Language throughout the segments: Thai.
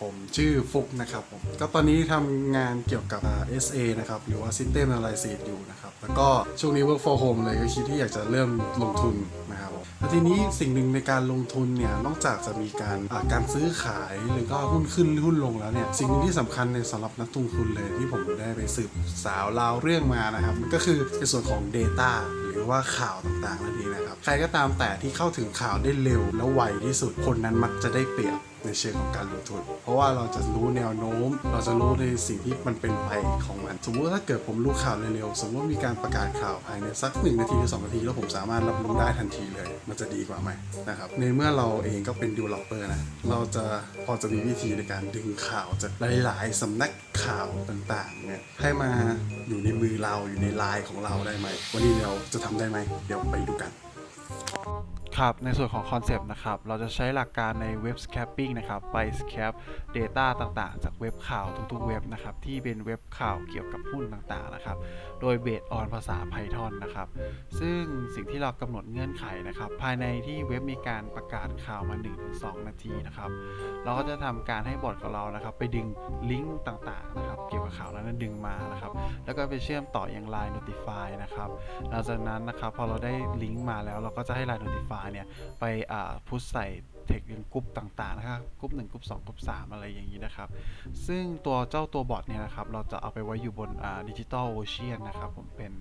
ผมชื่อฟุกนะครับผมก็ตอนนี้ทำงานเกี่ยวกับ SA นะครับหรือว่า System Analysis อยู่นะครับแล้วก็ช่วงนี้ work for home เลยก็คิดที่อยากจะเริ่มลงทุนนะครับแล้วทีนี้สิ่งหนึ่งในการลงทุนเนี่ยนอกจากจะมีการการซื้อขายหรือก็หุ้นขึ้นหุ้นลงแล้วเนี่ยสิ่งนึงที่สำคัญในสำหรับนักลงทุนเลยที่ผมได้ไปสืบสาวราวเรื่องมานะครับมันก็คือในส่วนของ Data หรือว่าข่าวต่างๆนั่นเองนะครับใครก็ตามแต่ที่เข้าถึงข่าวได้เร็วและไวที่สุดคนนั้นมักจะได้เปรียบ ในเชิงของการลงทุน เพราะว่าเราจะรู้แนวโน้ม เราจะรู้ในสิ่งที่มันเป็นไปของมัน สมมติว่าถ้าเกิดผมรู้ข่าวเร็วๆ สมมติว่ามีการประกาศข่าวภายในสักหนึ่งนาทีหรือสองนาที แล้วผมสามารถรับรู้ได้ทันทีเลย มันจะดีกว่าไหมนะครับ ในเมื่อเราเองก็เป็น developer นะ เราจะพอจะมีวิธีในการดึงข่าวจากหลายๆสำนักข่าวต่างๆเนี่ยให้มาอยู่ในมือเราอยู่ในไลน์ของเราได้ไหม วันนี้เราจะทำได้ไหม เดี๋ยวไปดูกัน ครับในส่วนของคอนเซปต์นะครับเราจะใช้หลักการในเว็บ scraping นะครับไป scrap data ต่างๆ จากเว็บข่าวทุกๆเว็บนะครับที่เป็นเว็บข่าวเกี่ยวกับหุ้นต่างๆนะครับโดยเบสออนภาษา Python นะครับซึ่งสิ่งที่เรากำหนดเงื่อนไขนะครับภายในที่เว็บมีการประกาศข่าวมา 1-2 นาทีนะครับเราก็จะทำการให้บอทของเรานะครับไปดึงลิงก์ต่างๆนะครับเกี่ยวกับข่าวแล้วนั้นดึงมานะครับแล้วก็ไปเชื่อมต่อยัง Line Notify นะครับหลังจากนั้นนะครับพอเราได้ลิงก์มาแล้วเราก็จะให้ Line Notify เนี่ยไปอ่าพุชใส่ เทคยังกรุ๊ปต่างๆนะครับกรุ๊ป1กรุ๊ป2กรุ๊ป3อะไรอย่างนี้นะครับ ซึ่งตัวเจ้าตัวบอทเนี่ยนะครับ เราจะเอาไปไว้อยู่บนดิจิตอลโอเชียนนะครับ ผมเป็น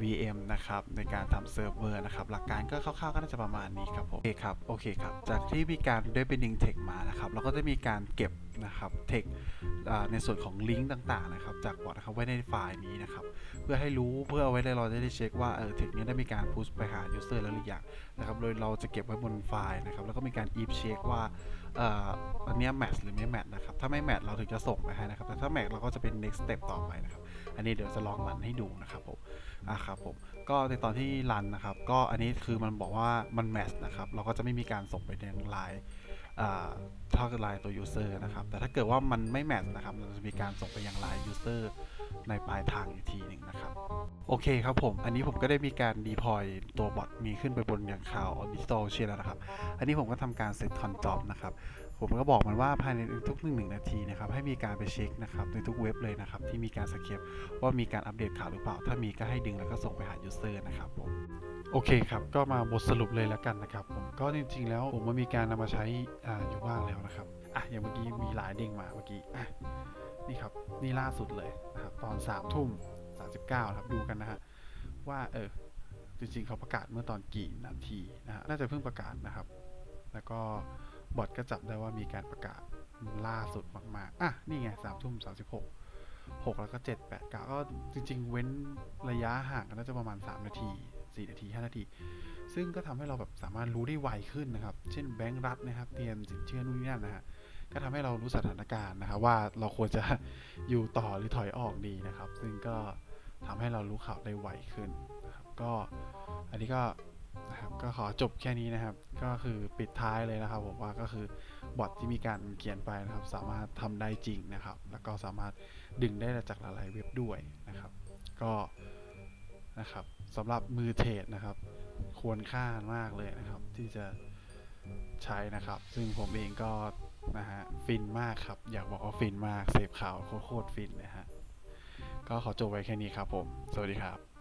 VM นะครับ ในการทำเซิร์ฟเวอร์นะครับ หลักการก็คร่าวๆก็น่าจะประมาณนี้ครับผมโอเคครับโอเคครับ จากที่มีการได้ไปดึงเทคมานะครับเราก็จะมีการเก็บนะครับเทคในส่วนของลิงก์ต่างๆนะครับจากบอทนะครับไว้ในไฟล์นี้นะครับเพื่อให้รู้เพื่อเอาไว้ได้เราจะได้เช็คว่าเออเทคนี้ได้มีการพุชไปหา user แล้วหรือยังนะครับโดยเราจะเก็บไว้บนไฟล์นะครับแล้วก็มีการ if check ว่าอันนี้ย match หรือไม่ match นะครับถ้าไม่ match เราถึงจะส่งไปให้นะครับแต่ถ้า match เราก็จะเป็น next step ต่อไปนะครับอันนี้เดี๋ยวจะลองรันให้ดูนะครับผมอะครับผมก็ในตอนที่รันนะครับก็อันนี้คือมันบอกว่ามัน match นะครับเราก็จะไม่มีการส่งไปในไลน์เท่ากับไลน์ตัว user นะครับแต่ถ้าเกิดว่ามันไม่ match นะครับเราจะมีการส่งไปยังไลน์ user ในปลายทางอีกทีหนึ่งนะครับ โอเคครับผม อันนี้ผมก็ได้มีการ deploy ตัวบอทมีขึ้นไปบนอย่างข่าวดิจิตอลเชียแล้วนะครับ อันนี้ผมก็ทำการเซตคอนจอบนะครับผมก็บอกมันว่าภายในทุกหนึ่งหนึ่งนาทีนะครับให้มีการไปเช็คนะครับในทุกเว็บเลยนะครับที่มีการสเก็ปว่ามีการอัปเดตข่าวหรือเปล่า ถ้ามีก็ให้ดึงแล้วก็ส่งไปหา user นะครับผมโอเคครับก็มาบทสรุปเลยแล้วกันนะครับผมก็จริงๆแล้วผมว่ามีการนำมาใช้อ่าอยู่บ้างแล้วนะครับอะอย่างเมื่อกี้มีหลายเด้งมาเมื่อกี้อะ นี่ครับ นี่ล่าสุดเลยนะครับตอน3ามทุ่ม39ครับดูกันนะฮะว่าเออจริงๆเขาประกาศเมื่อตอนกี่นาทีนะฮะน่าจะเพิ่งประกาศนะครับ แล้วก็บอทก็จับได้ว่ามีการประกาศล่าสุดมากๆอะนี่ไงสามทุ่มสามสิบหกหกแล้วก็เจ็ดแปดเก้าก็จริง ๆ เว้นระยะห่างกันน่าจะประมาณ3นาที4นาที5นาที ซึ่งก็ทำให้เราแบบสามารถรู้ได้ไวขึ้นนะครับ เช่นแบงก์รัฐนะครับ เตรียมสินเชื่อนู่นนี่นั่นนะฮะ ก็ทำให้เรารู้สถานการณ์นะครับว่าเราควรจะอยู่ต่อหรือถอยออกดีนะครับ ซึ่งก็ทำให้เรารู้ข่าวได้ไวขึ้นนะครับก็อันนี้ก็นะครับก็ขอจบแค่นี้นะครับ ก็คือปิดท้ายเลยนะครับผมว่าก็คือบอทที่มีการเขียนไปนะครับ สามารถทำได้จริงนะครับ แล้วก็สามารถดึงได้จากหลายๆเว็บด้วยนะครับ ก็นะครับสำหรับมือเทรดนะครับ ควรค่ามากเลยนะครับ ที่จะ ใช้นะครับ ซึ่งผมเองก็นะฮะฟินมากครับ อยากบอกว่าฟินมากเสพข่าวโคตรฟินเลยฮะ ก็ขอจบไว้แค่นี้ครับผม สวัสดีครับ